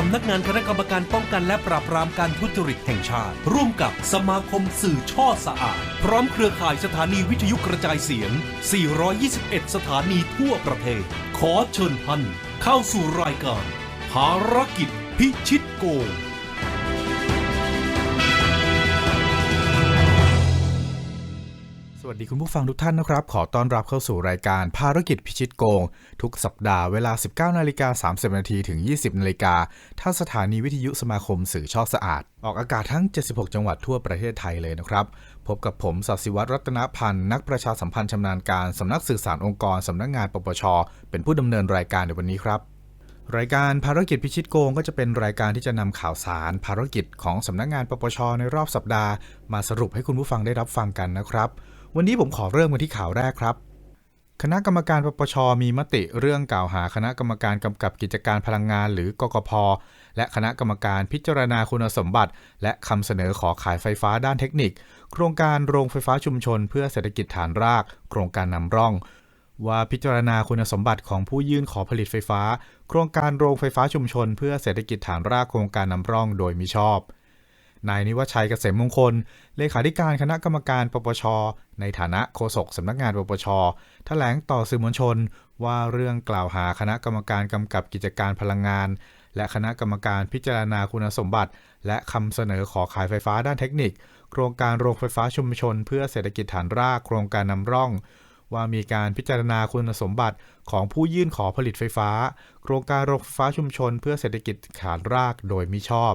สำนักงานคณะกรรมการป้องกันและปราบปรามการทุจริตแห่งชาติ ร่วมกับสมาคมสื่อช่อสะอาด พร้อมเครือข่ายสถานีวิทยุกระจายเสียง 421 สถานีทั่วประเทศ ขอเชิญท่านเข้าสู่รายการภารกิจพิชิตโก วัสดีคุณผู้ฟังทุกท่านนะครับ ขอต้อนรับเข้าสู่รายการภารกิจพิชิตโกง ทุกสัปดาห์เวลา 19นาฬิกา30นาทีถึง 20นาฬิกาทาสถานีวิทยุสมาคมสื่อช่อสะอาด ออกอากาศทั้ง 76 จังหวัดทั่วประเทศไทยเลยนะครับ พบกับผมสัสิวัตรรัตนพันธ์นักประชาสัมพันธ์ชำนาญการสำนักสื่อสารองค์กรสำนักงานปปช เป็นผู้ดำเนินรายการในวันนี้ครับรายการภารกิจพิชิตโกงก็จะเป็นรายการที่จะนำข่าวสาร ภารกิจของสำนักงานปปชในรอบสัปดาห์ มาสรุปให้คุณผู้ฟังได้รับฟังกันนะครับ วันนี้ผมขอเริ่มกันที่ข่าวแรกครับ คณะกรรมการปปช มีมติเรื่องกล่าวหาคณะกรรมการกำกับกิจการพลังงาน หรือกกพ และคณะกรรมการพิจารณาคุณสมบัติ และคำเสนอขอขายไฟฟ้าด้านเทคนิค โครงการโรงไฟฟ้าชุมชน เพื่อเศรษฐกิจฐานราก โครงการนำร่อง ว่าพิจารณาคุณสมบัติของผู้ยื่นขอผลิตไฟฟ้า โครงการโรงไฟฟ้าชุมชน เพื่อเศรษฐกิจฐานรากโครงการนำร่อง โดยมิชอบ นายนิวัชชัยเกษมมงคล เลขาธิการคณะกรรมการปปช ในฐานะโฆษกสำนักงานปปชแถลงต่อสื่อมวลชน ว่าเรื่องกล่าวหาคณะกรรมการกำกับกิจการพลังงาน และคณะกรรมการพิจารณาคุณสมบัติ และคำเสนอขอขายไฟฟ้าด้านเทคนิค โครงการโรงไฟฟ้าชุมชน เพื่อเศรษฐกิจฐานรากโครงการนำร่องว่ามีการพิจารณาคุณสมบัติของผู้ยื่นขอผลิตไฟฟ้า โครงการโรงไฟฟ้าชุมชนเพื่อเศรษฐกิจฐานรากโดยมิชอบ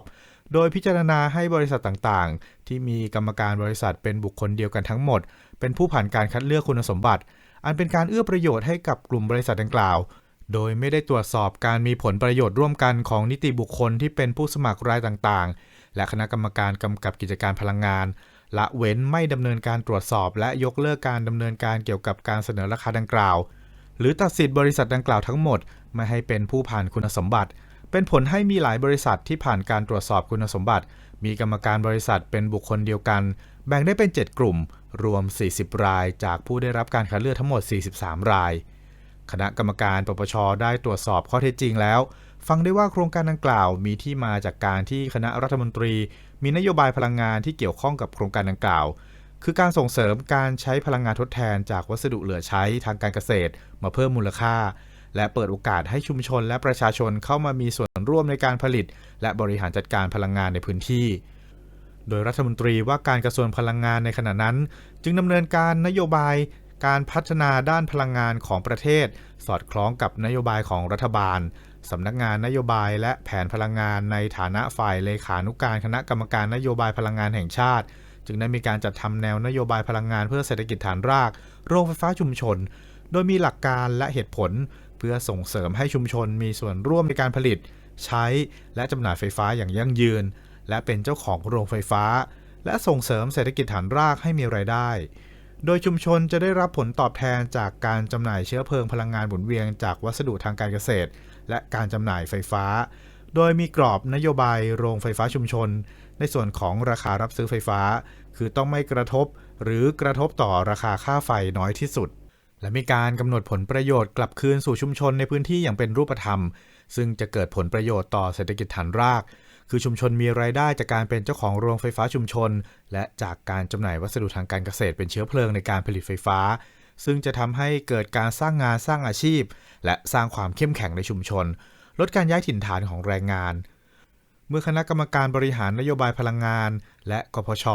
โดยพิจารณาให้บริษัทต่างๆ ที่มีกรรมการบริษัทเป็นบุคคลเดียวกันทั้งหมด เป็นผู้ผ่านการคัดเลือกคุณสมบัติ อันเป็นการเอื้อประโยชน์ให้กับกลุ่มบริษัทดังกล่าว โดยไม่ได้ตรวจสอบการมีผลประโยชน์ร่วมกันของนิติบุคคลที่เป็นผู้สมัครรายต่างๆ และคณะกรรมการกำกับกิจการพลังงาน ละเว้นไม่ดำเนินการตรวจสอบ และยกเลิกการดำเนินการเกี่ยวกับการเสนอราคาดังกล่าว หรือตัดสิทธิ์บริษัทดังกล่าวทั้งหมดไม่ให้เป็นผู้ผ่านคุณสมบัติ เป็นผลให้มีหลายบริษัทที่ผ่านการตรวจสอบคุณสมบัติ มีกรรมการบริษัทเป็นบุคคลเดียวกัน แบ่งได้เป็น 7 กลุ่ม รวม 40 ราย จากผู้ได้รับการคัดเลือกทั้งหมด 43 ราย คณะกรรมการปปชได้ตรวจสอบข้อเท็จจริงแล้ว ฟังได้ว่าโครงการดังกล่าวมีที่มาจากการที่คณะรัฐมนตรี มีนโยบายพลังงานที่เกี่ยวข้องกับโครงการดังกล่าว คือการส่งเสริมการใช้พลังงานทดแทนจากวัสดุเหลือใช้ทางการเกษตร มาเพิ่มมูลค่า และเปิดโอกาสให้ชุมชนและประชาชนเข้ามามีส่วนร่วมในการผลิต และบริหารจัดการพลังงานในพื้นที่ โดยรัฐมนตรีว่าการกระทรวงพลังงานในขณะนั้น จึงดำเนินการนโยบายการพัฒนาด้านพลังงานของประเทศ สอดคล้องกับนโยบายของรัฐบาลสำนักงานนโยบายและแผนพลังงานในฐานะฝ่ายเลขานุการคณะกรรมการนโยบายพลังงานแห่งชาติ จึงได้มีการจัดทำแนวนโยบายพลังงานเพื่อเศรษฐกิจฐานราก โรงไฟฟ้าชุมชน โดยมีหลักการและเหตุผล เพื่อส่งเสริมให้ชุมชนมีส่วนร่วมในการผลิต ใช้และจำหน่ายไฟฟ้าอย่างยั่งยืน และเป็นเจ้าของโรงไฟฟ้า และส่งเสริมเศรษฐกิจฐานรากให้มีรายได้ โดยชุมชนจะได้รับผลตอบแทนจากการจำหน่ายเชื้อเพลิงพลังงานหมุนเวียนจากวัสดุทางการเกษตร และการจำหน่ายไฟฟ้า โดยมีกรอบนโยบายโรงไฟฟ้าชุมชน ในส่วนของราคารับซื้อไฟฟ้า คือต้องไม่กระทบ หรือกระทบต่อราคาค่าไฟน้อยที่สุด และมีการกำหนดผลประโยชน์กลับคืนสู่ชุมชนในพื้นที่อย่างเป็นรูปธรรม ซึ่งจะเกิดผลประโยชน์ต่อเศรษฐกิจฐานราก คือชุมชนมีรายได้จากการเป็นเจ้าของโรงไฟฟ้าชุมชน และจากการจำหน่ายวัสดุทางการเกษตรเป็นเชื้อเพลิงในการผลิตไฟฟ้า ซึ่งจะทำให้เกิดการสร้างงานสร้างอาชีพ และสร้างความเข้มแข็งในชุมชน ลดการย้ายถิ่นฐานของแรงงาน เมื่อคณะกรรมการบริหารนโยบายพลังงาน และกพช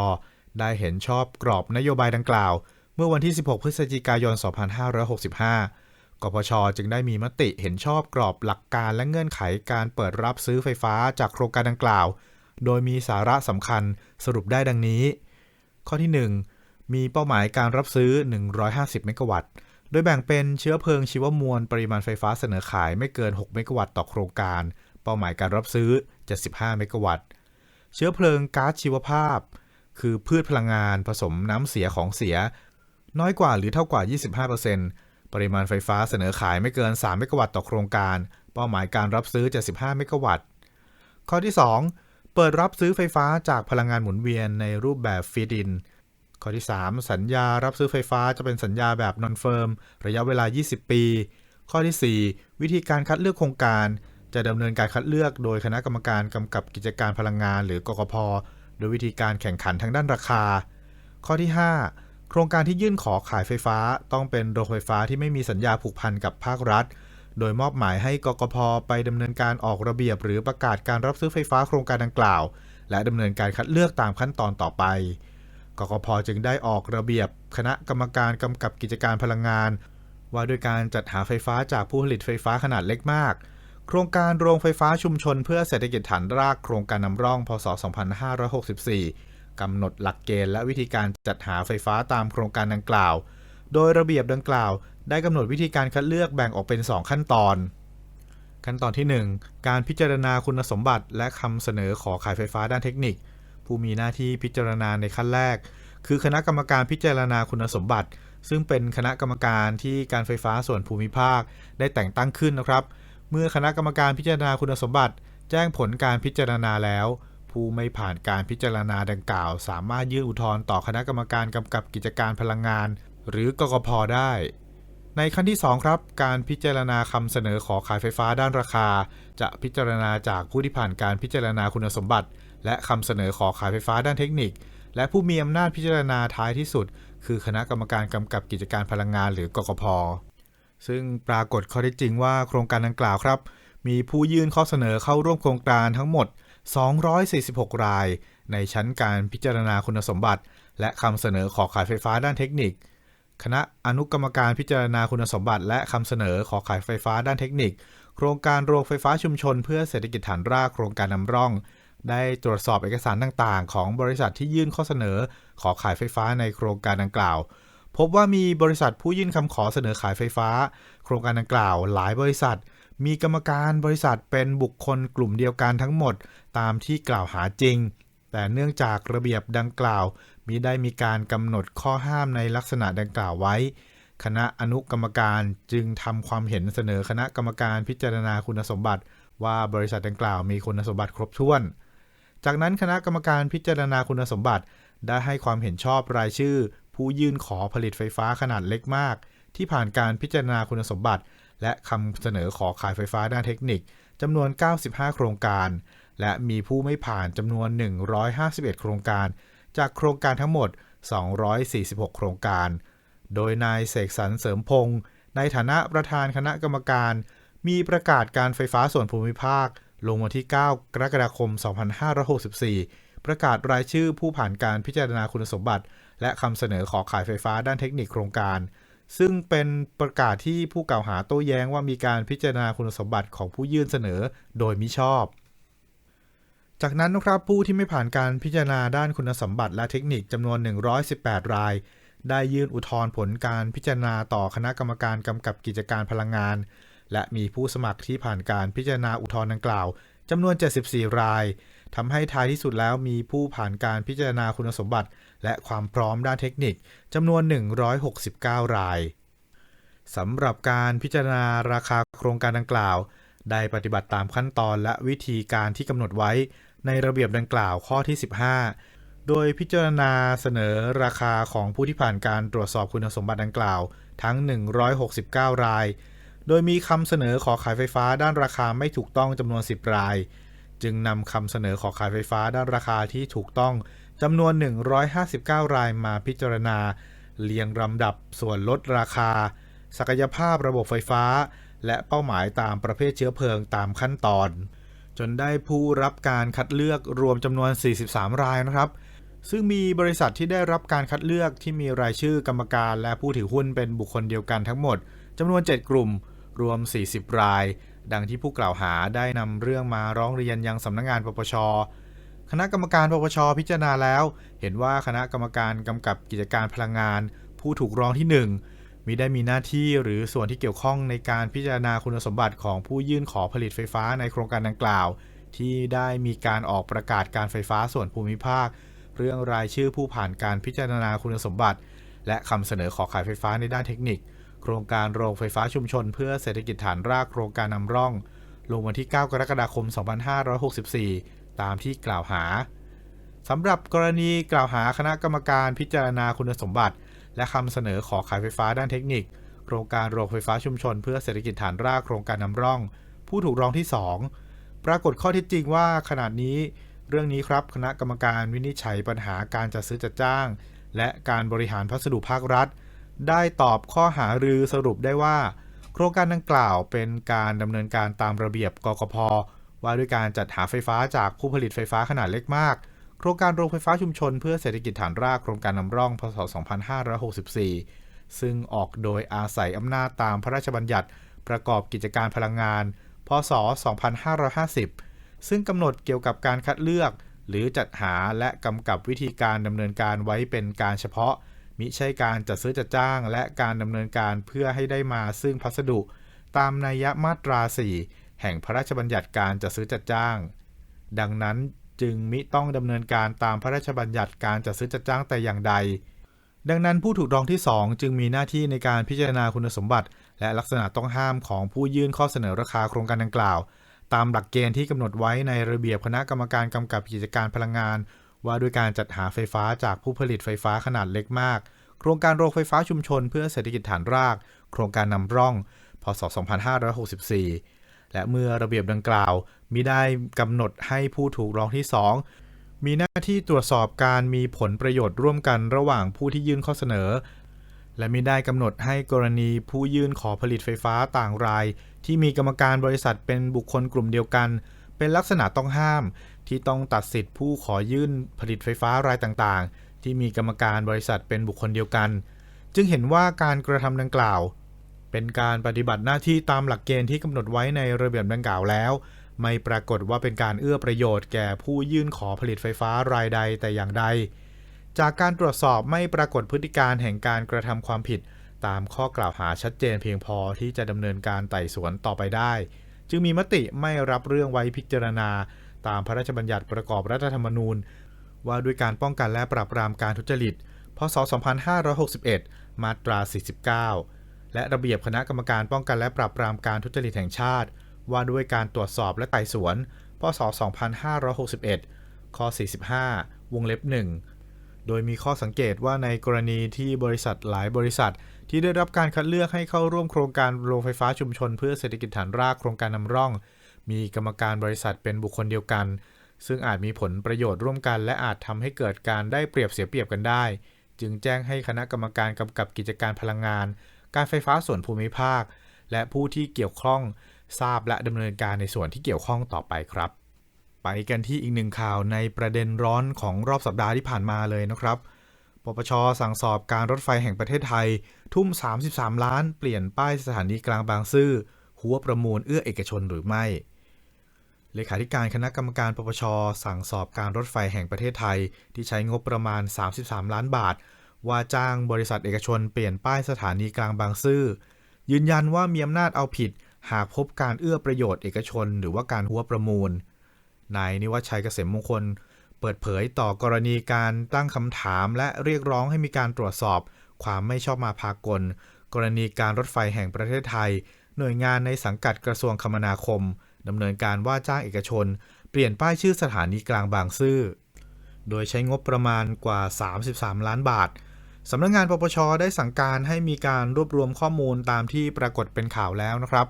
ได้เห็นชอบกรอบนโยบายดังกล่าว เมื่อวันที่ 16 พฤศจิกายน 2565 กพชจึงได้มีมติเห็นชอบกรอบหลักการและเงื่อนไขการเปิดรับซื้อไฟฟ้าจากโครงการดังกล่าว โดยมีสาระสำคัญสรุปได้ดังนี้ ข้อที่ 1 มีเป้าหมายการรับซื้อ 150 เมกะวัตต์ โดยแบ่งเป็นเชื้อเพลิงชีวมวลปริมาณไฟฟ้าเสนอขายไม่เกิน 6 เมกะวัตต์ต่อโครงการ เป้าหมายการรับซื้อ 75 เมกะวัตต์เชื้อเพลิงก๊าซชีวภาพ คือพืชพลังงานผสมน้ำเสียของเสีย น้อยกว่าหรือเท่ากว่า 25%ปริมาณไฟฟ้าเสนอขายไม่เกิน 3 เมกะวัตต์ต่อโครงการ เป้าหมายการรับซื้อ 75 เมกะวัตต์ ข้อที่ 2 เปิดรับซื้อไฟฟ้าจากพลังงานหมุนเวียนในรูปแบบฟีดิน ข้อที่ 3 สัญญารับซื้อไฟฟ้าจะเป็นสัญญาแบบนอนเฟิร์มระยะเวลา 20 ปี ข้อที่ 4 วิธีการคัดเลือกโครงการจจะดำเนินการคัดเลือกโดยคณะกรรมการกำกับกิจการพลังงานหรือกกพ โดยวิธีการแข่งขันทางด้านราคา ข้อที่ 5 โครงการที่ยื่นขอขายไฟฟ้าต้องเป็นโรงไฟฟ้าที่ไม่มีสัญญาผูกพันกับภาครัฐ โดยมอบหมายให้กกพไปดำเนินการออกระเบียบ หรือประกาศการรับซื้อไฟฟ้าโครงการดังกล่าว และดำเนินการคัดเลือกตามขั้นตอนต่อไป กกพจึงได้ออกระเบียบ คณะกรรมการกำกับกิจการพลังงาน ว่าด้วยการจัดหาไฟฟ้าจากผู้ผลิตไฟฟ้าขนาดเล็กมาก โครงการโรงไฟฟ้าชุมชน เพื่อเศรษฐกิจฐานรากโครงการนำร่อง พศ 2564 กำหนดหลักเกณฑ์และวิธีการจัดหาไฟฟ้าตามโครงการดังกล่าว โดยระเบียบดังกล่าว ได้กำหนดวิธีการคัดเลือกแบ่งออกเป็น 2 ขั้นตอน ขั้นตอนที่ 1 การพิจารณาคุณสมบัติ และคำเสนอขอขายไฟฟ้าด้านเทคนิค ผู้มีหน้าที่พิจารณาในขั้นแรก คือคณะกรรมการพิจารณาคุณสมบัติ ซึ่งเป็นคณะกรรมการที่การไฟฟ้าส่วนภูมิภาค ได้แต่งตั้งขึ้นนะครับ เมื่อคณะกรรมการพิจารณาคุณสมบัติ แจ้งผลการพิจารณาแล้ว ผู้ไม่ผ่านการพิจารณาดังกล่าว สามารถยื่นอุทธรณ์ต่อคณะกรรมการกำกับกิจการพลังงาน หรือกกพได้ ในขั้นที่ 2 ครับ การพิจารณาคำเสนอขอขายไฟฟ้าด้านราคา จะพิจารณาจากผู้ที่ผ่านการพิจารณาคุณสมบัติ และคำเสนอขอขายไฟฟ้าด้านเทคนิค และผู้มีอำนาจพิจารณาท้ายที่สุด คือคณะกรรมการกำกับกิจการพลังงานหรือกกพซึ่งปรากฏข้อเท็จจริงว่าโครงการดังกล่าวครับ มีผู้ยื่นข้อเสนอเข้าร่วมโครงการทั้งหมด 246 ราย ในชั้นการพิจารณาคุณสมบัติ และคำเสนอขอขายไฟฟ้าด้านเทคนิค คณะอนุกรรมการพิจารณาคุณสมบัติ และคำเสนอขอขายไฟฟ้าด้านเทคนิค โครงการโรงไฟฟ้าชุมชน เพื่อเศรษฐกิจฐานรากโครงการนำร่อง ได้ตรวจสอบเอกสารต่างๆ ของบริษัทที่ยื่นข้อเสนอขอขายไฟฟ้าในโครงการดังกล่าวพบว่ามีบริษัทผู้ยื่นคำขอเสนอขายไฟฟ้า โครงการดังกล่าวหลายบริษัท มีกรรมการบริษัทเป็นบุคคลกลุ่มเดียวกันทั้งหมด ตามที่กล่าวหาจริง แต่เนื่องจากระเบียบดังกล่าวมิได้มีการกำหนดข้อห้ามในลักษณะดังกล่าวไว้ คณะอนุกรรมการจึงทำความเห็นเสนอคณะกรรมการพิจารณาคุณสมบัติ ว่าบริษัทดังกล่าวมีคุณสมบัติครบถ้วน จากนั้นคณะกรรมการพิจารณาคุณสมบัติ ได้ให้ความเห็นชอบรายชื่อ ผู้ยื่นขอผลิตไฟฟ้าขนาดเล็กมาก ที่ผ่านการพิจารณาคุณสมบัติ และคำเสนอขอขายไฟฟ้าด้านเทคนิคจำนวน 95 โครงการ และมีผู้ไม่ผ่านจำนวน 151 โครงการ จากโครงการทั้งหมด 246 โครงการ โดยนายเสกสรรเสริมพงศ์ในฐานะประธานคณะกรรมการ มีประกาศการไฟฟ้าส่วนภูมิภาค ลงวันที่ 9 กรกฎาคม 2564 ประกาศรายชื่อผู้ผ่านการพิจารณาคุณสมบัติ และคำเสนอขอขายไฟฟ้าด้านเทคนิคโครงการ ซึ่งเป็นประกาศที่ผู้กล่าวหาโต้แย้งว่ามีการพิจารณาคุณสมบัติของผู้ยื่นเสนอโดยมิชอบ จากนั้นนะครับผู้ที่ไม่ผ่านการพิจารณาด้านคุณสมบัติและเทคนิคจำนวน 118 ราย ได้ยื่นอุทธรณ์ผลการพิจารณาต่อคณะกรรมการกำกับกิจการพลังงาน และมีผู้สมัครที่ผ่านการพิจารณาอุทธรณ์ดังกล่าวจำนวน 74 รายทำให้ท้ายที่สุดแล้วมีผู้ผ่านการพิจารณาคุณสมบัติ และความพร้อมด้านเทคนิคจำนวน 169 รายสำหรับการพิจารณาราคาโครงการดังกล่าว ได้ปฏิบัติตามขั้นตอนและวิธีการที่กำหนดไว้ ในระเบียบดังกล่าวข้อที่ 15 โดยพิจารณาเสนอราคาของผู้ที่ผ่านการตรวจสอบคุณสมบัติดังกล่าวทั้ง 169 ราย โดยมีคำเสนอขอขายไฟฟ้าด้านราคาไม่ถูกต้องจำนวน 10 ราย จึงนำคำเสนอขอขายไฟฟ้าด้านราคาที่ถูกต้องจำนวน 159 รายมาพิจารณา เรียงลำดับส่วนลดราคา ศักยภาพระบบไฟฟ้า และเป้าหมายตามประเภทเชื้อเพลิงตามขั้นตอน จนได้ผู้รับการคัดเลือกรวมจำนวน 43 รายนะครับ ซึ่งมีบริษัทที่ได้รับการคัดเลือกที่มีรายชื่อกรรมการและผู้ถือหุ้นเป็นบุคคลเดียวกันทั้งหมดจำนวน 7 กลุ่มรวม 40 ราย ดังที่ผู้กล่าวหาได้นำเรื่องมาร้องเรียนยังสำนักงงานปปช คณะกรรมการปปชพิจารณาแล้ว เห็นว่าคณะกรรมการกำกับกิจการพลังงาน ผู้ถูกร้องที่ 1 มิได้มีหน้าที่หรือส่วนที่เกี่ยวข้องในการพิจารณาคุณสมบัติของผู้ยื่นขอผลิตไฟฟ้าในโครงการดังกล่าว ที่ได้มีการออกประกาศการไฟฟ้าส่วนภูมิภาค เรื่องรายชื่อผู้ผ่านการพิจารณาคุณสมบัติ และคำเสนอขอขายไฟฟ้าในด้านเทคนิค โครงการโรงไฟฟ้าชุมชน เพื่อเศรษฐกิจฐานรากโครงการนำร่อง ลงวันที่ 9 กรกฎาคม 2564 ตามที่กล่าวหาสำหรับกรณีกล่าวหาคณะกรรมการพิจารณาคุณสมบัติ และคำเสนอขอขายไฟฟ้าด้านเทคนิค โครงการโรงไฟฟ้าชุมชน เพื่อเศรษฐกิจฐานรากโครงการนำร่อง ผู้ถูกร้องที่ 2 ปรากฏข้อเท็จจริงว่าขณะนี้ เรื่องนี้ครับคณะกรรมการวินิจฉัยปัญหาการจัดซื้อจัดจ้าง และการบริหารพัสดุภาครัฐ ได้ตอบข้อหารือสรุปได้ว่า โครงการดังกล่าวเป็นการดำเนินการตามระเบียบกกพว่าด้วยการจัดหาไฟฟ้าจากผู้ผลิตไฟฟ้าขนาดเล็กมาก โครงการโรงไฟฟ้าชุมชนเพื่อเศรษฐกิจฐานรากโครงการนำร่องพศ 2564 ซึ่งออกโดยอาศัยอำนาจตามพระราชบัญญัติประกอบกิจการพลังงาน พศ 2550 ซึ่งกำหนดเกี่ยวกับการคัดเลือก หรือจัดหาและกำกับวิธีการดำเนินการไว้เป็นการเฉพาะ มิใช่การจัดซื้อจัดจ้าง และการดำเนินการเพื่อให้ได้มาซึ่งพัสดุ ตามนัยมาตรา 4 แห่งพระราชบัญญัติการจัดซื้อจัดจ้าง ดังนั้น จึงมิต้องดำเนินการตามพระราชบัญญัติการจัดซื้อจัดจ้างแต่อย่างใด ดังนั้นผู้ถูกร้องที่ 2 จึงมีหน้าที่ในการพิจารณาคุณสมบัติ และลักษณะต้องห้ามของผู้ยื่นข้อเสนอราคาโครงการดังกล่าว ตามหลักเกณฑ์ที่กำหนดไว้ในระเบียบคณะกรรมการกำกับกิจการพลังงาน ว่าด้วยการจัดหาไฟฟ้าจากผู้ผลิตไฟฟ้าขนาดเล็กมาก โครงการโรงไฟฟ้าชุมชนเพื่อเศรษฐกิจฐานราก โครงการนำร่อง พศ 2564 และเมื่อระเบียบดังกล่าวมิได้กำหนดให้ผู้ถูกร้องที่ 2 มีหน้าที่ตรวจสอบการมีผลประโยชน์ร่วมกันระหว่างผู้ที่ยื่นข้อเสนอ และมิได้กำหนดให้กรณีผู้ยื่นขอผลิตไฟฟ้าต่างราย ที่มีกรรมการบริษัทเป็นบุคคลกลุ่มเดียวกัน เป็นลักษณะต้องห้ามที่ต้องตัดสิทธิ์ผู้ขอยื่นผลิตไฟฟ้ารายต่างๆ ที่มีกรรมการบริษัทเป็นบุคคลเดียวกัน จึงเห็นว่าการกระทำดังกล่าว เป็นการปฏิบัติหน้าที่ตามหลักเกณฑ์ที่กำหนดไว้ในระเบียบดังกล่าวแล้ว ไม่ปรากฏว่าเป็นการเอื้อประโยชน์แก่ผู้ยื่นขอผลิตไฟฟ้ารายใดแต่อย่างใด จากการตรวจสอบไม่ปรากฏพฤติการแห่งการกระทำความผิด ตามข้อกล่าวหาชัดเจนเพียงพอที่จะดำเนินการไต่สวนต่อไปได้ จึงมีมติไม่รับเรื่องไว้พิจารณา ตามพระราชบัญญัติประกอบรัฐธรรมนูญ ว่าด้วยการป้องกันและปราบปรามการทุจริต พศ 2561 มาตรา 49 และระเบียบคณะกรรมการป้องกันและปราบปรามการทุจริตแห่งชาติ ว่าด้วยการตรวจสอบและไต่สวน พศ 2561 ข้อ 45 วงเล็บ 1 โดยมีข้อสังเกตว่าในกรณีที่บริษัทหลายบริษัท ที่ได้รับการคัดเลือกให้เข้าร่วมโครงการโรงไฟฟ้าชุมชน เพื่อเศรษฐกิจฐานรากโครงการนำร่อง มีกรรมการบริษัทเป็นบุคคลเดียวกัน ซึ่งอาจมีผลประโยชน์ร่วมกัน และอาจทำให้เกิดการได้เปรียบเสียเปรียบกันได้ จึงแจ้งให้คณะกรรมการกำกับกิจการพลังงาน การไฟฟ้าส่วนภูมิภาค และผู้ที่เกี่ยวข้องทราบและดำเนินการในส่วนที่เกี่ยวข้องต่อไปครับ ไปกันที่อีกหนึ่งข่าวในประเด็นร้อนของรอบสัปดาห์ที่ผ่านมาเลยนะครับปปชสั่งสอบการรถไฟแห่งประเทศไทย ทุ่ม 33 ล้าน เปลี่ยนป้ายสถานีกลางบางซื่อหัวประมูลเอื้อเอกชนหรือไม่ เลขาธิการคณะกรรมการปปชสั่งสอบการรถไฟแห่งประเทศไทย ที่ใช้งบประมาณ 33 ล้านบาท ว่าจ้างบริษัทเอกชนเปลี่ยนป้ายสถานีกลางบางซื่อ ยืนยันว่ามีอำนาจเอาผิด หากพบการเอื้อประโยชน์เอกชน หรือว่าการหัวประมูล นายนิวัชชัยเกษมมงคล เปิดเผยต่อกรณีการตั้งคำถามและเรียกร้องให้มีการตรวจสอบ ความไม่ชอบมาพากล กรณีการรถไฟแห่งประเทศไทย หน่วยงานในสังกัดกระทรวงคมนาคมดำเนินการว่าจ้างเอกชน เปลี่ยนป้ายชื่อสถานีกลางบางซื่อ โดยใช้งบประมาณกว่า 33 ล้านบาท สำนักงงานปปชได้สั่งการให้มีการรวบรวมข้อมูลตามที่ปรากฏเป็นข่าวแล้วนะครับ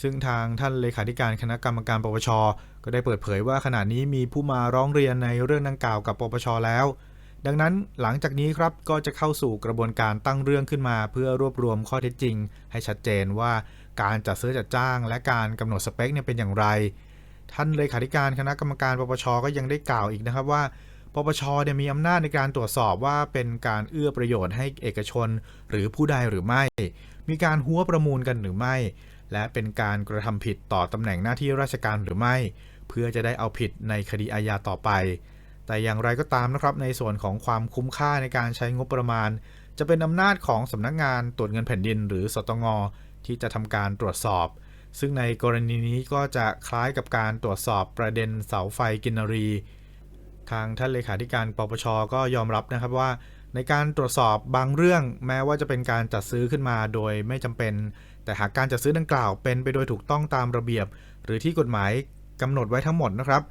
ซึ่งทางท่านเลขาธิการคณะกรรมการปปช ก็ได้เปิดเผยว่าขณะนี้มีผู้มาร้องเรียนในเรื่องดังกล่าวกับปปชแล้ว ดังนั้นหลังจากนี้ครับก็จะเข้าสู่กระบวนการตั้งเรื่องขึ้นมา เพื่อรวบรวมข้อเท็จจริง ให้ชัดเจนว่าการจัดซื้อจัดจ้าง และการกำหนดสเปคเนี่ยเป็นอย่างไร ท่านเลขาธิการคณะกรรมการปปช ก็ยังได้กล่าวอีกนะครับว่า ปปชเนี่ยมีอำนาจในการตรวจสอบว่าเป็นการเอื้อประโยชน์ให้เอกชนหรือผู้ใดหรือไม่ มีการหัวประมูลกันหรือไม่ และเป็นการกระทำผิดต่อตำแหน่งหน้าที่ราชการหรือไม่ เพื่อจะได้เอาผิดในคดีอาญาต่อไป แต่อย่างไรก็ตามนะครับในส่วนของความคุ้มค่าในการใช้งบประมาณ จะเป็นอำนาจของสำนักงานตรวจเงินแผ่นดิน หรือสตงที่จะทำการตรวจสอบ ซึ่งในกรณีนี้ก็จะคล้ายกับการตรวจสอบประเด็นเสาไฟกินรี ทางท่านเลขาธิการปปชก็ยอมรับนะครับว่า ในการตรวจสอบบางเรื่องแม้ว่าจะเป็นการจัดซื้อขึ้นมาโดยไม่จำเป็น แต่หากการจัดซื้อดังกล่าวเป็นไปโดยถูกต้องตามระเบียบ หรือที่กฎหมายกำหนดไว้ทั้งหมดนะครับ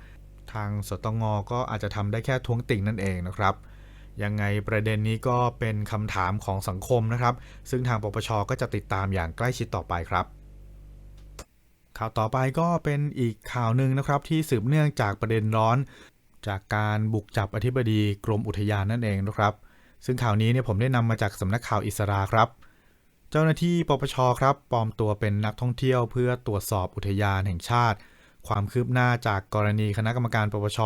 ทางสตงก็อาจจะทำได้แค่ทวงติ่งนั่นเองนะครับยังไงประเด็นนี้ก็เป็นคำถามของสังคมนะครับ ซึ่งทางปปชก็จะติดตามอย่างใกล้ชิดต่อไปครับ ข่าวต่อไปก็เป็นอีกข่าวหนึ่งนะครับที่สืบเนื่องจากประเด็นร้อน จากการบุกจับอธิบดีกรมอุทยานนั่นเองนะครับ ซึ่งข่าวนี้เนี่ยผมได้นำมาจากสำนักข่าวอิสราครับ เจ้าหน้าที่ปปชครับปลอมตัวเป็นนักท่องเที่ยวเพื่อตรวจสอบอุทยานแห่งชาติ ความคืบหน้าจากกรณีคณะกรรมการปปช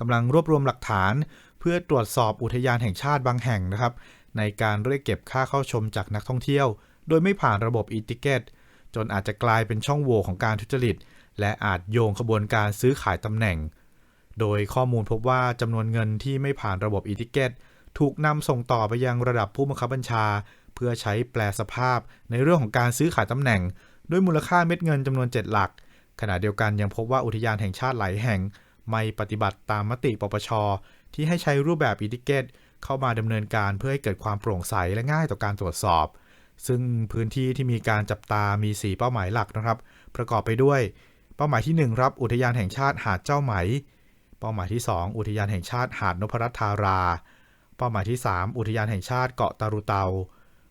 กำลังรวบรวมหลักฐาน เพื่อตรวจสอบอุทยานแห่งชาติบางแห่งนะครับ ในการเรียกเก็บค่าเข้าชมจากนักท่องเที่ยว โดยไม่ผ่านระบบอีติเกตจนอาจจะกลายเป็นช่องโหว่ของการทุจริต และอาจโยงขบวนการซื้อขายตำแหน่ง โดยข้อมูลพบว่าจำนวนเงินที่ไม่ผ่านระบบอีติเกตถูกนำส่งต่อไปยังระดับผู้บังคับบัญชา เพื่อใช้แปลสภาพในเรื่องของการซื้อขายตำแหน่ง ด้วยมูลค่าเม็ดเงินจำนวน 7 หลัก ขณะเดียวกันยังพบว่าอุทยานแห่งชาติหลายแห่ง ไม่ปฏิบัติตามมติปปช ที่ให้ใช้รูปแบบอีติเกตเข้ามาดำเนินการเพื่อให้เกิดความโปร่งใสและง่ายต่อการตรวจสอบ ซึ่งพื้นที่ที่มีการจับตามี 4 เป้าหมายหลักนะครับ ประกอบไปด้วย เป้าหมายที่ 1 รับอุทยานแห่งชาติหาดเจ้าไหม เป้าหมายที่ 2 อุทยานแห่งชาติหาดนพรัตน์ธารา เป้าหมายที่ 3 อุทยานแห่งชาติเกาะตารุเตา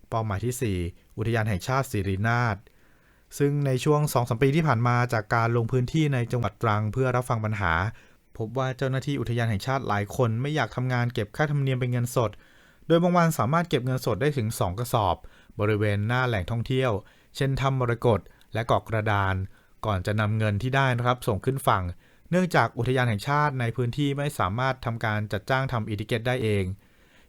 เป้าหมายที่ 4 อุทยานแห่งชาติสิรินาถซึ่งในช่วง2-3ปีที่ผ่านมาจากการลงพื้นที่ในจังหวัดตรังเพื่อรับฟังปัญหา พบว่าเจ้าหน้าที่อุทยานแห่งชาติหลายคนไม่อยากทำงานเก็บค่าธรรมเนียมเป็นเงินสด โดยบางวันสามารถเก็บเงินสดได้ถึง 2 กระสอบ บริเวณหน้าแหล่งท่องเที่ยว เช่นถ้ำมรกตและเกาะกระดาน ก่อนจะนำเงินที่ได้นะครับ ส่งขึ้นฝั่ง เนื่องจากอุทยานแห่งชาติในพื้นที่ไม่สามารถทำการจัดจ้างทำอีทิเกตได้เอง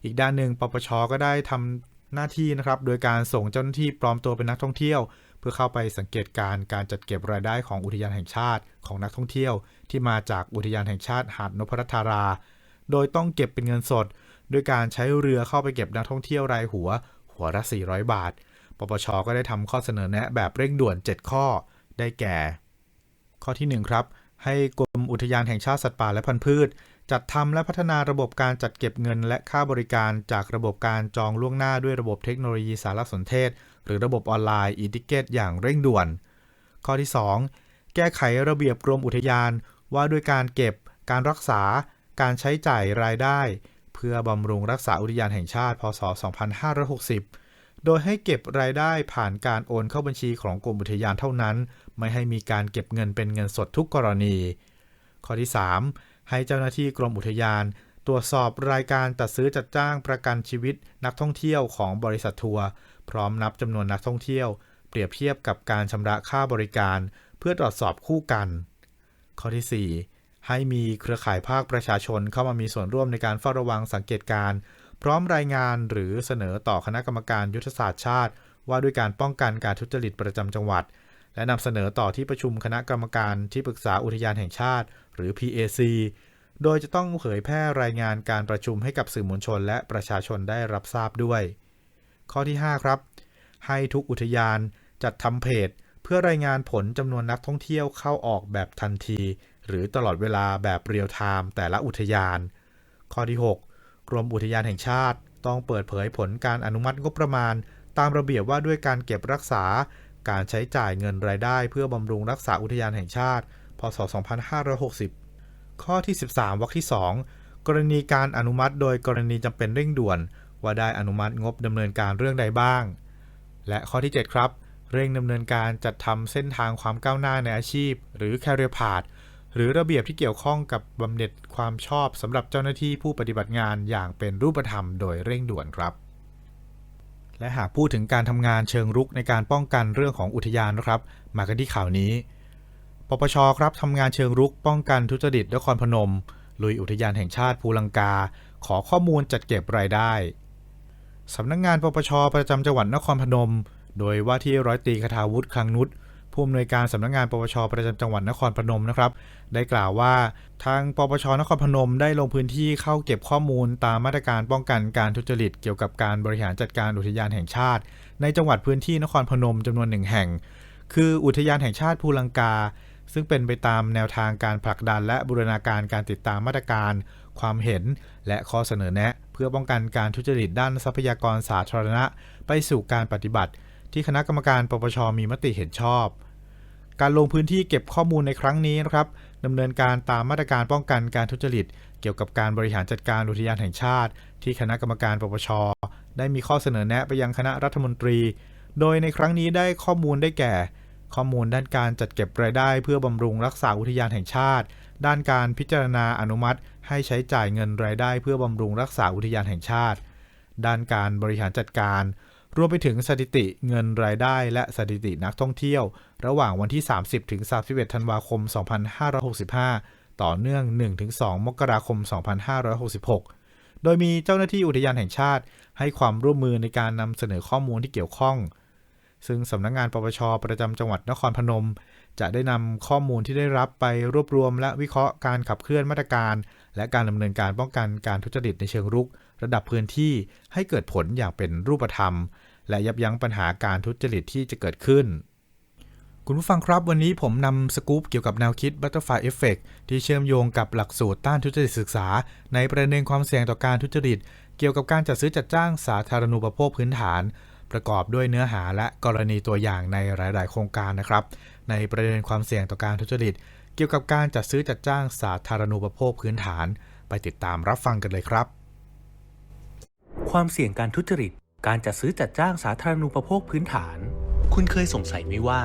อีกด้านหนึ่งปปชก็ได้ทำหน้าที่นะครับ โดยการส่งเจ้าหน้าที่ปลอมตัวเป็นนักท่องเที่ยว เพื่อเข้าไปสังเกตการณ์การจัดเก็บรายได้ของอุทยานแห่งชาติของนักท่องเที่ยว ที่มาจากอุทยานแห่งชาติหาดนพรัตารา โดยต้องเก็บเป็นเงินสดด้วยการใช้เรือเข้าไปเก็บนักท่องเที่ยวรายหัว หัวละ 400 บาท ปปช ก็ได้ทำข้อเสนอแนะแบบเร่งด่วน 7 ข้อ ได้แก่ ข้อที่ 1 ครับ ให้กรมอุทยานแห่งชาติสัตว์ป่าและพันธุ์พืช จัดทำและพัฒนาระบบการจัดเก็บเงิน และค่าบริการจากระบบการจองล่วงหน้าด้วยระบบเทคโนโลยีสารสนเทศ หรือระบบออนไลน์อีทิเกตอย่างเร่งด่วน ข้อที่ 2 แก้ไขระเบียบกรมอุทยานว่าด้วยการเก็บ การรักษา การใช้จ่ายรายได้ เพื่อบำรุงรักษาอุทยานแห่งชาติ พศ 2560 โดยให้เก็บรายได้ผ่านการโอนเข้าบัญชีของกรมอุทยานเท่านั้น ไม่ให้มีการเก็บเงินเป็นเงินสดทุกกรณี ข้อที่ 3 ให้เจ้าหน้าที่กรมอุทยาน ตรวจสอบรายการจัดซื้อจัดจ้างประกันชีวิตนักท่องเที่ยวของบริษัททัวร์พร้อมนับจำนวนนักท่องเที่ยว เปรียบเทียบกับการชำระค่าบริการ เพื่อตรวจสอบคู่กัน ข้อที่ 4 ให้มีเครือข่ายภาคประชาชนเข้ามามีส่วนร่วมในการเฝ้าระวังสังเกตการพร้อมรายงานหรือเสนอต่อคณะกรรมการยุทธศาสตร์ชาติ ว่าด้วยการป้องกันการทุจริตประจำจังหวัด และนำเสนอต่อที่ประชุมคณะกรรมการที่ปรึกษาอุทยานแห่งชาติ หรือ PAC โดยจะต้องเผยแพร่รายงานการประชุมให้กับสื่อมวลชน และประชาชนได้รับทราบด้วย ข้อที่ 5 ครับ ให้ทุกอุทยานจัดทำเพจ เพื่อรายงานผลจำนวนนักท่องเที่ยวเข้าออกแบบทันที หรือตลอดเวลาแบบเรียลไทม์แต่ละอุทยาน ข้อที่ 6 กรมอุทยานแห่งชาติ ต้องเปิดเผยผลการอนุมัติงบประมาณ ตามระเบียบว่าด้วยการเก็บรักษา การใช้จ่ายเงินรายได้เพื่อบำรุงรักษาอุทยานแห่งชาติ พศ 2560 ข้อที่ 13 วรรคที่ 2 กรณีการอนุมัติโดยกรณีจำเป็นเร่งด่วน ว่าได้อนุมัติงบดำเนินการเรื่องใดบ้าง และข้อที่ 7 ครับ เร่งดำเนินการจัดทำเส้นทางความก้าวหน้าในอาชีพ หรือ career path หรือระเบียบที่เกี่ยวข้องกับบำเหน็จความชอบสำหรับเจ้าหน้าที่ผู้ปฏิบัติงานอย่างเป็นรูปธรรมโดยเร่งด่วนครับ และหากพูดถึงการทำงานเชิงรุกในการป้องกันเรื่องของอุทยานนะครับ มากันที่ข่าวนี้ ปปชครับทำงานเชิงรุกป้องกันทุจริตนครพนม ลุยอุทยานแห่งชาติภูลังกา ขอข้อมูลจัดเก็บรายได้สำนักงงานปปชประจำจังหวัดนครพนม โดยว่าที่ร้อยตรีคทาวุฒิคลังนุชผู้อำนวยการสำนักงานปปชประจำจังหวัดนครพนมนะครับ ได้กล่าวว่าทางปปชนครพนมได้ลงพื้นที่เข้าเก็บข้อมูลตามมาตรการป้องกันการทุจริตเกี่ยวกับการบริหารจัดการอุทยานแห่งชาติ ในจังหวัดพื้นที่นครพนมจำนวนหนึ่งแห่ง คืออุทยานแห่งชาติภูลังกา ซึ่งเป็นไปตามแนวทางการผลักดัน และบูรณาการการติดตามมาตรการ ความเห็น และข้อเสนอแนะ เพื่อป้องกันการทุจริตด้านทรัพยากรสาธารณะ ไปสู่การปฏิบัติ ที่คณะกรรมการปปชมีมติเห็นชอบ การลงพื้นที่เก็บข้อมูลในครั้งนี้นะครับ ดำเนินการตามมาตรการป้องกันการทุจริต เกี่ยวกับการบริหารจัดการอุทยานแห่งชาติ ที่คณะกรรมการปปช ได้มีข้อเสนอแนะไปยังคณะรัฐมนตรี โดยในครั้งนี้ได้ข้อมูลได้แก่ ข้อมูลด้านการจัดเก็บรายได้ เพื่อบำรุงรักษาอุทยานแห่งชาติ ด้านการพิจารณาอนุมัติ ให้ใช้จ่ายเงินรายได้ เพื่อบำรุงรักษาอุทยานแห่งชาติ ด้านการบริหารจัดการ รวมไปถึงสถิติเงินรายได้และสถิตินักท่องเที่ยว ระหว่างวันที่ 30ถึง31ธันวาคม 2565 ต่อเนื่อง 1-2 มกราคม 2566 โดยมีเจ้าหน้าที่อุทยานแห่งชาติ ให้ความร่วมมือในการนำเสนอข้อมูลที่เกี่ยวข้อง ซึ่งสำนักงานปปช ประจำจังหวัดนครพนม จะได้นำข้อมูลที่ได้รับไปรวบรวม และวิเคราะห์การขับเคลื่อนมาตรการ และการดำเนินการป้องกันการทุจริตในเชิงรุกระดับพื้นที่ให้เกิดผลอย่างเป็นรูปธรรม และยับยั้งปัญหาการทุจริตที่จะเกิดขึ้น คุณผู้ฟังครับวันนี้ผมนำสกู๊ปเกี่ยวกับแนวคิด Butterfly Effect ที่เชื่อมโยงกับหลักสูตรต้านทุจริตศึกษา ในประเด็นความเสี่ยงต่อการทุจริต เกี่ยวกับการจัดซื้อจัดจ้างสาธารณูปโภคพื้นฐาน ประกอบด้วยเนื้อหาและกรณีตัวอย่างในหลาย ๆ โครงการนะครับ ในประเด็นความเสี่ยงต่อการทุจริต เกี่ยวกับการจัดซื้อจัดจ้างสาธารณูปโภคพื้นฐาน ไปติดตามรับฟังกันเลยครับ ความเสี่ยงการทุจริต การจัดซื้อจัดจ้างสาธารณูปโภคพื้นฐาน คุณเคยสงสัยไหมว่า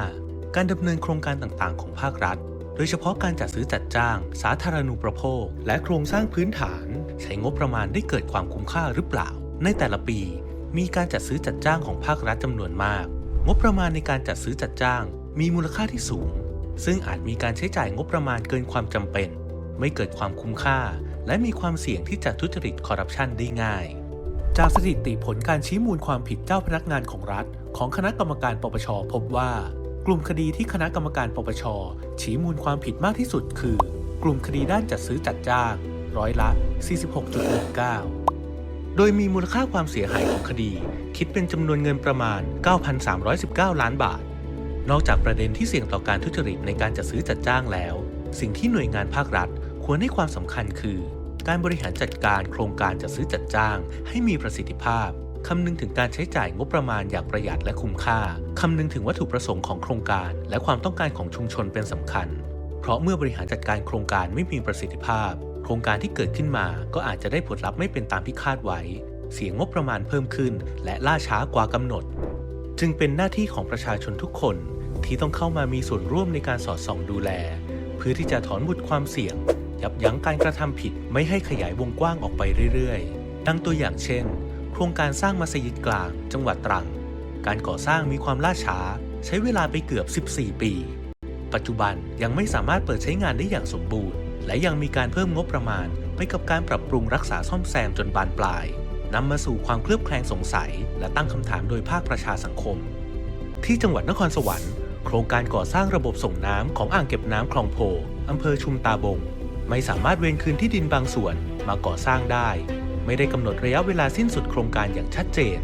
การดำเนินโครงการต่างๆ ของภาครัฐ โดยเฉพาะการจัดซื้อจัดจ้าง สาธารณูปโภค และโครงสร้างพื้นฐาน ใช้งบประมาณได้เกิดความคุ้มค่าหรือเปล่า ในแต่ละปี มีการจัดซื้อจัดจ้างของภาครัฐจำนวนมาก งบประมาณในการจัดซื้อจัดจ้าง มีมูลค่าที่สูง ซึ่งอาจมีการใช้จ่ายงบประมาณเกินความจำเป็น ไม่เกิดความคุ้มค่า และมีความเสี่ยงที่จะทุจริตคอร์รัปชันได้ง่าย จากสถิติผลการชี้มูลความผิดเจ้าพนักงานของรัฐ ของคณะกรรมการปปช พบว่า กลุ่มคดีที่คณะกรรมการปปช ชี้มูลความผิดมากที่สุดคือ กลุ่มคดีด้านจัดซื้อจัดจ้างร้อยละ 46.19 โดยมีมูลค่าความเสียหายของคดี คิดเป็นจำนวนเงินประมาณ 9,319 ล้านบาท นอกจากประเด็นที่เสี่ยงต่อการทุจริตในการจัดซื้อจัดจ้างแล้ว สิ่งที่หน่วยงานภาครัฐควรให้ความสำคัญคือ การบริหารจัดการโครงการจัดซื้อจัดจ้าง ให้มีประสิทธิภาพคำนึงถึงการใช้จ่ายงบประมาณอย่างประหยัดและคุ้มค่า คำนึงถึงวัตถุประสงค์ของโครงการ และความต้องการของชุมชนเป็นสำคัญ เพราะเมื่อบริหารจัดการโครงการไม่มีประสิทธิภาพ โครงการที่เกิดขึ้นมาก็อาจจะได้ผลลัพธ์ไม่เป็นตามที่คาดไว้ เสียงงบประมาณเพิ่มขึ้น และล่าช้ากว่ากำหนด จึงเป็นหน้าที่ของประชาชนทุกคน ที่ต้องเข้ามามีส่วนร่วมในการสอดส่องดูแล เพื่อที่จะถอนบุตรความเสี่ยง ยับยั้งการกระทำผิดไม่ให้ขยายวงกว้างออกไปเรื่อยๆ ดังตัวอย่างเช่น โครงการสร้างมัสยิดกลาง จังหวัดตรัง การก่อสร้างมีความล่าช้า ใช้เวลาไปเกือบ 14 ปี ปัจจุบันยังไม่สามารถเปิดใช้งานได้อย่างสมบูรณ์ และยังมีการเพิ่มงบประมาณ ไปกับการปรับปรุงรักษาซ่อมแซมจนบานปลายนำมาสู่ความเคลือบแคลงสงสัย และตั้งคำถามโดยภาคประชาสังคม ที่จังหวัดนครสวรรค์ โครงการก่อสร้างระบบส่งน้ำของอ่างเก็บน้ำคลองโพอำเภอชุมตาบง ไม่สามารถเวนคืนที่ดินบางส่วนมาก่อสร้างได้ ไม่ได้กำหนดระยะเวลาสิ้นสุดโครงการอย่างชัดเจน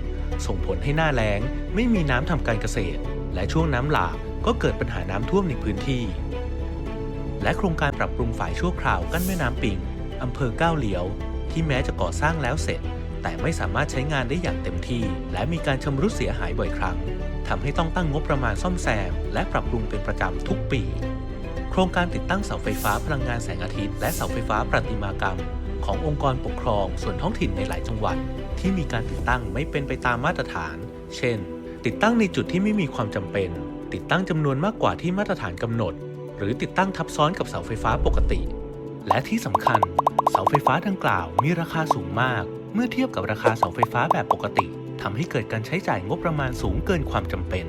ส่งผลให้หน้าแล้ง ไม่มีน้ำทำการเกษตร และช่วงน้ำหลากก็เกิดปัญหาน้ำท่วมในพื้นที่ และโครงการปรับปรุงฝ่ายชั่วคราวกั้นแม่น้ำปิงอำเภอก้าวเหลียว ที่แม้จะก่อสร้างแล้วเสร็จ แต่ไม่สามารถใช้งานได้อย่างเต็มที่ และมีการชำรุดเสียหายบ่อยครั้งทำให้ต้องตั้งงบประมาณซ่อมแซม และปรับปรุงเป็นประจำทุกปี โครงการติดตั้งเสาไฟฟ้าพลังงานแสงอาทิตย์และเสาไฟฟ้าประติมากรรม ขององค์กรปกครองส่วนท้องถิ่นในหลายจังหวัด ที่มีการติดตั้งไม่เป็นไปตามมาตรฐาน เช่น ติดตั้งในจุดที่ไม่มีความจำเป็น ติดตั้งจำนวนมากกว่าที่มาตรฐานกำหนด หรือติดตั้งทับซ้อนกับเสาไฟฟ้าปกติ และที่สำคัญ เสาไฟฟ้าดังกล่าวมีราคาสูงมาก เมื่อเทียบกับราคาเสาไฟฟ้าแบบปกติทำให้เกิดการใช้จ่ายงบประมาณสูงเกินความจำเป็น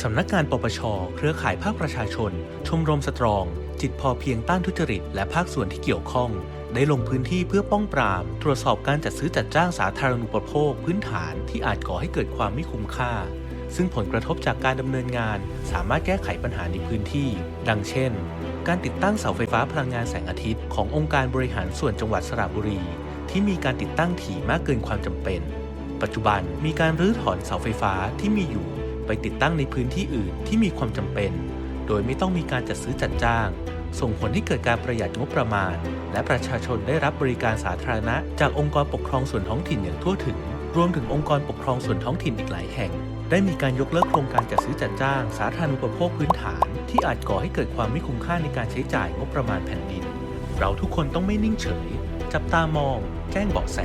สำนักงานปปช เครือข่ายภาคประชาชน ชมรมสตรอง จิตพอเพียงต้านทุจริต และภาคส่วนที่เกี่ยวข้อง ได้ลงพื้นที่เพื่อป้องปราม ตรวจสอบการจัดซื้อจัดจ้างสาธารณูปโภคพื้นฐานที่อาจก่อให้เกิดความไม่คุ้มค่า ซึ่งผลกระทบจากการดำเนินงาน สามารถแก้ไขปัญหาในพื้นที่ ดังเช่น การติดตั้งเสาไฟฟ้าพลังงานแสงอาทิตย์ขององค์การบริหารส่วนจังหวัดสระบุรี ที่มีการติดตั้งถี่มากเกินความจำเป็น ปัจจุบันมีการรื้อถอนเสาไฟฟ้าที่มีอยู่ ไปติดตั้งในพื้นที่อื่นที่มีความจำเป็น โดยไม่ต้องมีการจัดซื้อจัดจ้าง ส่งผลให้เกิดการประหยัดงบประมาณ และประชาชนได้รับบริการสาธารณะ จากองค์กรปกครองส่วนท้องถิ่นอย่างทั่วถึง รวมถึงองค์กรปกครองส่วนท้องถิ่นอีกหลายแห่ง ได้มีการยกเลิกโครงการจัดซื้อจัดจ้าง สาธารณูปโภคพื้นฐาน ที่อาจก่อให้เกิดความไม่คุ้มค่าในการใช้จ่ายงบประมาณแผ่นดิน เราทุกคนต้องไม่นิ่งเฉย จับตามอง แจ้งเบาะแส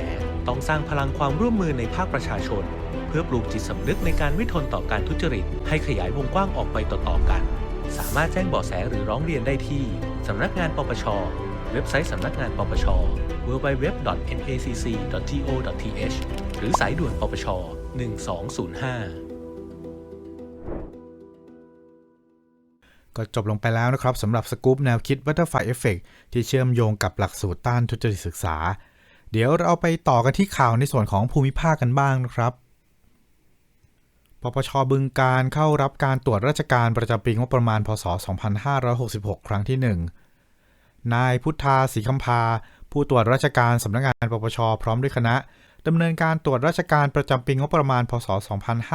ต้องสร้างพลังความร่วมมือในภาคประชาชน เพื่อปลูกจิตสำนึกในการไม่ทนต่อการทุจริต ให้ขยายวงกว้างออกไปต่อๆกัน สามารถแจ้งเบาะแสหรือร้องเรียนได้ที่สำนักงานปปช เว็บไซต์สำนักงานปปช www.nacc.go.th หรือสายด่วนปปช 1205ก็จบลงไปแล้วนะครับสำหรับสกู๊ปแนวคิด Butterfly Effect ที่เชื่อมโยงกับหลักสูตรต้านทุจริตศึกษา เดี๋ยวเราไปต่อกันที่ข่าวในส่วนของภูมิภาคกันบ้างนะครับ ปปชบึงการเข้ารับการตรวจราชการประจำปีงบประมาณพศ 2566 ครั้งที่ 1 นายพุทธาศรีคำพา ผู้ตรวจราชการสำนักงานปปชพร้อมด้วยคณะดำเนินการตรวจราชการประจำปีงบประมาณพศ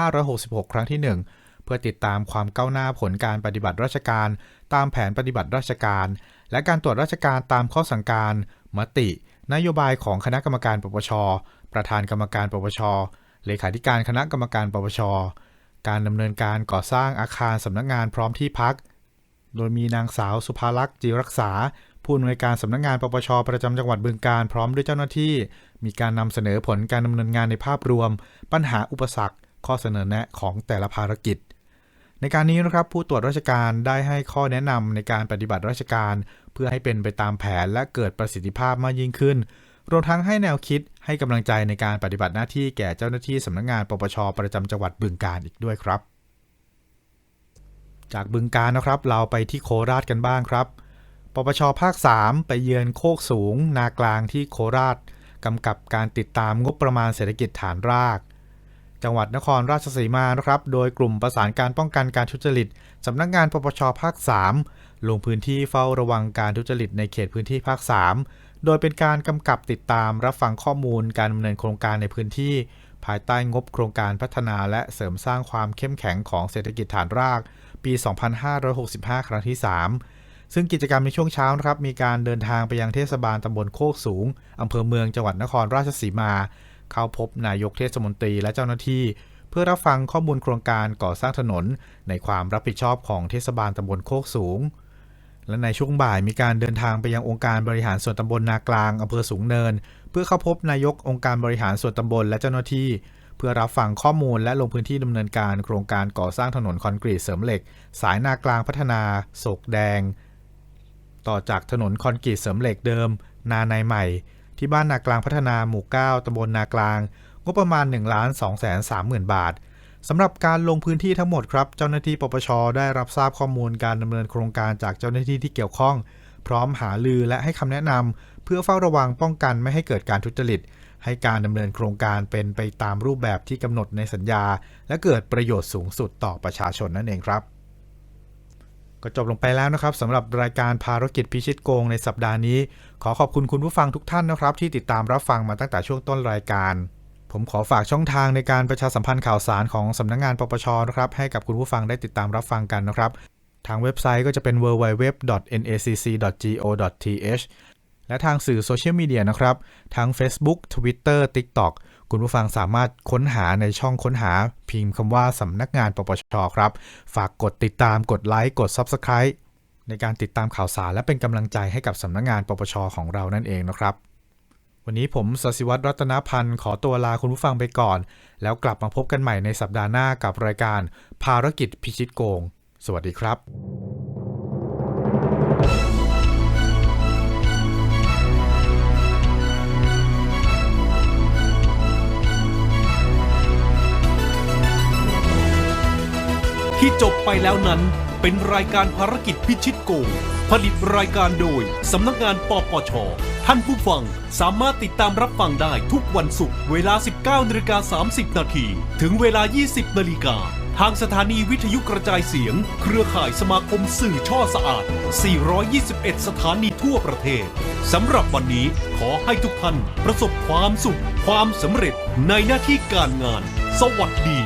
2566 ครั้งที่ 1 เพื่อติดตามความก้าวหน้าผลการปฏิบัติราชการ ตามแผนปฏิบัติราชการ และการตรวจราชการตามข้อสั่งการ มติ นโยบายของคณะกรรมการปปช ประธานกรรมการปปช เลขาธิการคณะกรรมการปปช การดำเนินการก่อสร้างอาคารสำนักงานพร้อมที่พัก โดยมีนางสาวสุภาลักษณ์จีรักษา ผู้อำนวยการสำนักงานปปช ประจำจังหวัดบึงการพร้อมด้วยเจ้าหน้าที่ มีการนำเสนอผลการดำเนินงานในภาพรวม ปัญหาอุปสรรค ข้อเสนอแนะของแต่ละภารกิจในการนี้นะครับผู้ตรวจราชการได้ให้ข้อแนะนำในการปฏิบัติราชการ เพื่อให้เป็นไปตามแผนและเกิดประสิทธิภาพมากยิ่งขึ้น รวมทั้งให้แนวคิด ให้กำลังใจในการปฏิบัติหน้าที่แก่เจ้าหน้าที่สำนักงานปปชประจำจังหวัดบึงการอีกด้วยครับ จากบึงการนะครับ เราไปที่โคราชกันบ้างครับ ปปชภาค 3 ไปเยือนโคกสูง นากลางที่โคราชกำกับการติดตามงบประมาณเศรษฐกิจฐานราก จังหวัดนครราชสีมานะครับ โดยกลุ่มประสานการป้องกันการทุจริตสำนักงานปปชภาค 3 ลงพื้นที่เฝ้าระวังการทุจริตในเขตพื้นที่ภาค 3 โดยเป็นการกำกับติดตามรับฟังข้อมูลการดำเนินโครงการในพื้นที่ ภายใต้งบโครงการพัฒนาและเสริมสร้างความเข้มแข็งของเศรษฐกิจฐานราก ปี 2565 ครั้งที่ 3 ซึ่งกิจกรรมในช่วงเช้านะครับ มีการเดินทางไปยังเทศบาลตำบลโคกสูงอำเภอเมืองจังหวัดนครราชสีมา เข้าพบนายกเทศมนตรีและเจ้าหน้าที่ เพื่อรับฟังข้อมูลโครงการก่อสร้างถนน ในความรับผิดชอบของเทศบาลตำบลโคกสูง และในช่วงบ่ายมีการเดินทางไปยังองค์การบริหารส่วนตำบลนากลางอำเภอสูงเนิน เพื่อเข้าพบนายกองค์การบริหารส่วนตำบลและเจ้าหน้าที่ เพื่อรับฟังข้อมูลและลงพื้นที่ดำเนินการโครงการก่อสร้างถนนคอนกรีตเสริมเหล็ก สายนากลางพัฒนาโศกแดง ต่อจากถนนคอนกรีตเสริมเหล็กเดิม นาในใหม่ ที่บ้านนากลางพัฒนาหมู่ 9ตำบลนากลาง งบประมาณ1ล้าน2แสน3หมื่นบาท สำหรับการลงพื้นที่ทั้งหมดครับ เจ้าหน้าที่ปปช ได้รับทราบข้อมูลการดำเนินโครงการจากเจ้าหน้าที่ที่เกี่ยวข้อง พร้อมหาลือและให้คำแนะนำเพื่อเฝ้าระวังป้องกันไม่ให้เกิดการทุจริต ให้การดำเนินโครงการเป็นไปตามรูปแบบที่กำหนดในสัญญา และเกิดประโยชน์สูงสุดต่อประชาชนนั่นเองครับ ก็จบลงไปแล้วนะครับสำหรับรายการภารกิจพิชิตโกงในสัปดาห์นี้ ขอขอบคุณคุณผู้ฟังทุกท่านนะครับ ที่ติดตามรับฟังมาตั้งแต่ช่วงต้นรายการ ผมขอฝากช่องทางในการประชาสัมพันธ์ข่าวสารของสำนักงานปปชนะครับ ให้กับคุณผู้ฟังได้ติดตามรับฟังกันนะครับ ทางเว็บไซต์ก็จะเป็น www.nacc.go.th และทางสื่อโซเชียลมีเดียนะครับ ทั้ง Facebook Twitter TikTok คุณผู้ฟังสามารถค้นหาในช่องค้นหา พิมพ์คำว่าสำนักงานปปชครับ ฝากกดติดตามกดไลค์กด Subscribe ในการติดตามข่าวสารและเป็นกำลังใจให้กับสำนักงานปปชของเรานั่นเองนะครับ วันนี้ผมสศิวัตรรัตนพันธ์ขอตัวลาคุณผู้ฟังไปก่อน แล้วกลับมาพบกันใหม่ในสัปดาห์หน้ากับรายการภารกิจพิชิตโกง สวัสดีครับที่จบไปแล้วนั้นเป็นรายการภารกิจพิชิตโกง ผลิตรายการโดย สำนักงานปปช ท่านผู้ฟังสามารถติดตามรับฟังได้ทุกวันศุกร์เวลา 19นาฬิกา30 นาทีถึงเวลา 20นาฬิกาทางสถานีวิทยุกระจายเสียง เครือข่ายสมาคมสื่อช่อสะอาด 421 สถานีทั่วประเทศ สำหรับวันนี้ขอให้ทุกท่านประสบความสุข ความสำเร็จในหน้าที่การงาน สวัสดี